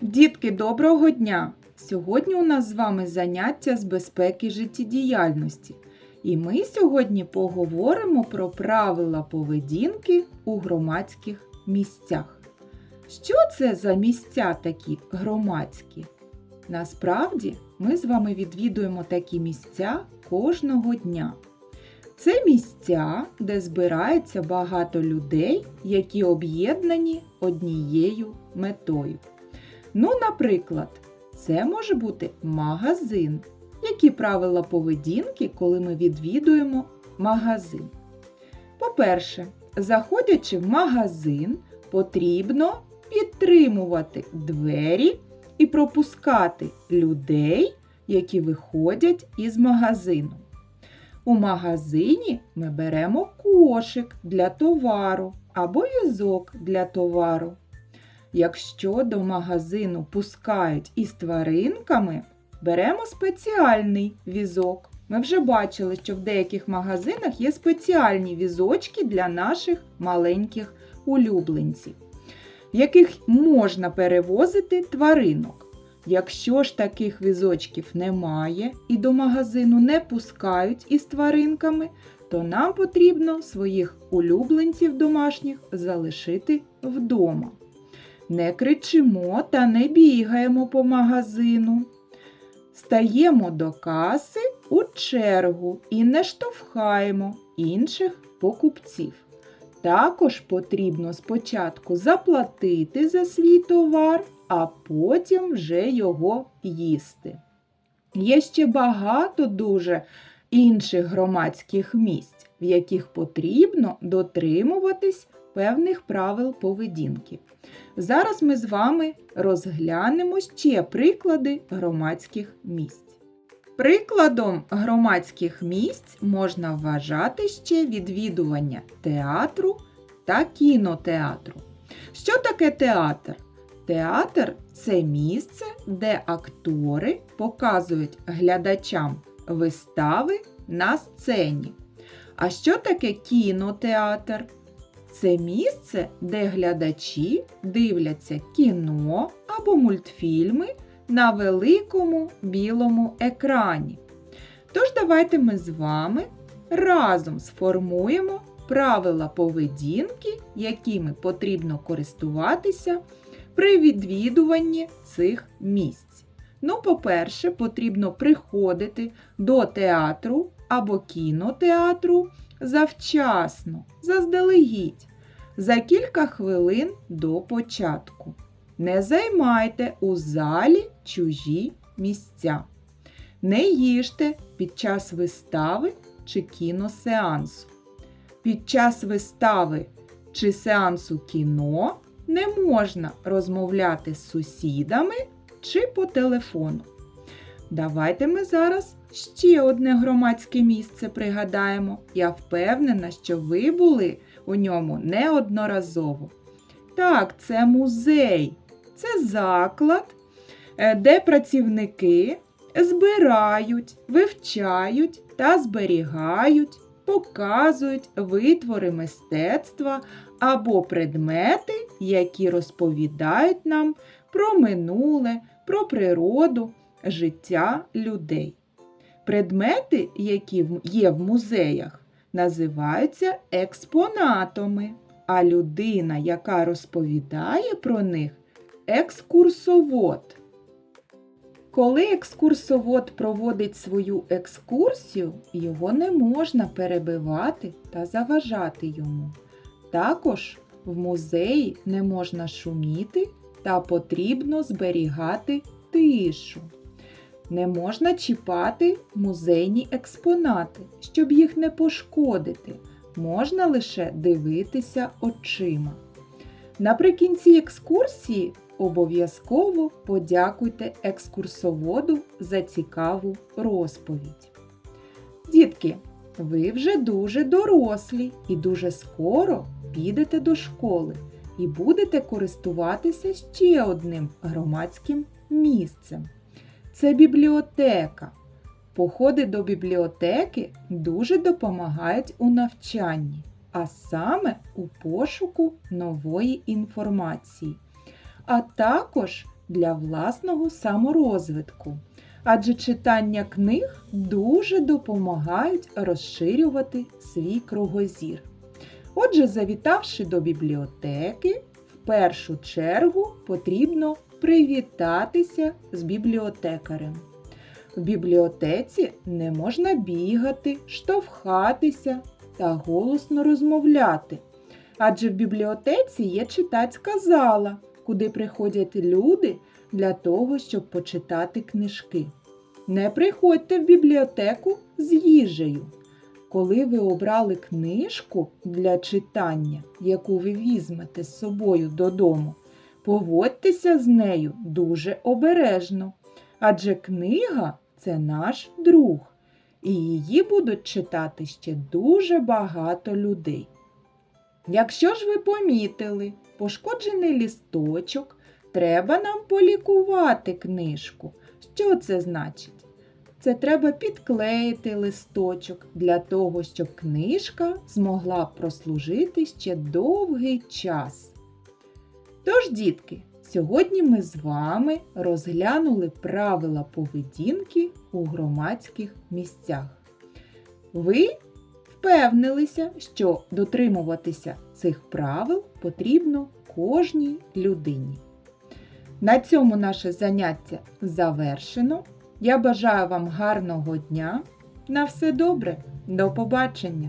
Дітки, доброго дня! Сьогодні у нас з вами заняття з безпеки життєдіяльності. І ми сьогодні поговоримо про правила поведінки у громадських місцях. Що це за місця такі громадські? Насправді ми з вами відвідуємо такі місця кожного дня. Це місця, де збирається багато людей, які об'єднані однією метою. Ну, наприклад, це може бути магазин. Які правила поведінки, коли ми відвідуємо магазин? По-перше, заходячи в магазин, потрібно підтримувати двері і пропускати людей, які виходять із магазину. У магазині ми беремо кошик для товару або візок для товару. Якщо до магазину пускають із тваринками, беремо спеціальний візок. Ми вже бачили, що в деяких магазинах є спеціальні візочки для наших маленьких улюбленців, в яких можна перевозити тваринок. Якщо ж таких візочків немає і до магазину не пускають із тваринками, то нам потрібно своїх улюбленців домашніх залишити вдома. Не кричимо та не бігаємо по магазину. Стаємо до каси у чергу і не штовхаємо інших покупців. Також потрібно спочатку заплатити за свій товар, а потім вже його їсти. Є ще багато дуже інших громадських місць, в яких потрібно дотримуватись певних правил поведінки. Зараз ми з вами розглянемо ще приклади громадських місць. Прикладом громадських місць можна вважати ще відвідування театру та кінотеатру. Що таке театр? Театр це місце, де актори показують глядачам вистави на сцені. А що таке кінотеатр? Це місце, де глядачі дивляться кіно або мультфільми на великому білому екрані. Тож давайте ми з вами разом сформуємо правила поведінки, якими потрібно користуватися при відвідуванні цих місць. Ну, по-перше, потрібно приходити до театру або кінотеатру завчасно, заздалегідь, за кілька хвилин до початку. Не займайте у залі чужі місця. Не їжте під час вистави чи кіносеансу. Під час вистави чи сеансу кіно не можна розмовляти з сусідами чи по телефону. Давайте ми зараз ще одне громадське місце пригадаємо. Я впевнена, що ви були у ньому неодноразово. Так, це музей, це заклад, е, де працівники збирають, вивчають та зберігають, показують витвори мистецтва або предмети, які розповідають нам про минуле, про природу, життя людей. Предмети, які є в музеях, називаються експонатами, а людина, яка розповідає про них, екскурсовод. Коли екскурсовод проводить свою екскурсію, його не можна перебивати та заважати йому. Також в музеї не можна шуміти та потрібно зберігати тишу. Не можна чіпати музейні експонати, щоб їх не пошкодити. Можна лише дивитися очима. Наприкінці екскурсії обов'язково подякуйте екскурсоводу за цікаву розповідь. Дітки, ви вже дуже дорослі і дуже скоро підете до школи і будете користуватися ще одним громадським місцем. Це бібліотека. Походи до бібліотеки дуже допомагають у навчанні, а саме у пошуку нової інформації. А також для власного саморозвитку. Адже читання книг дуже допомагають розширювати свій кругозір. Отже, завітавши до бібліотеки, в першу чергу потрібно привітатися з бібліотекарем. В бібліотеці не можна бігати, штовхатися та голосно розмовляти. Адже в бібліотеці є читацька зала, куди приходять люди для того, щоб почитати книжки. Не приходьте в бібліотеку з їжею. Коли ви обрали книжку для читання, яку ви візьмете з собою додому, поводьтеся з нею дуже обережно, адже книга це наш друг, і її будуть читати ще дуже багато людей. Якщо ж ви помітили пошкоджений лісточок, треба нам полікувати книжку. Що це значить? Це треба підклеїти листочок для того, щоб книжка змогла прослужити ще довгий час. Тож, дітки, сьогодні ми з вами розглянули правила поведінки у громадських місцях. Ви впевнилися, що дотримуватися цих правил потрібно кожній людині. На цьому наше заняття завершено. Я бажаю вам гарного дня. На все добре, до побачення!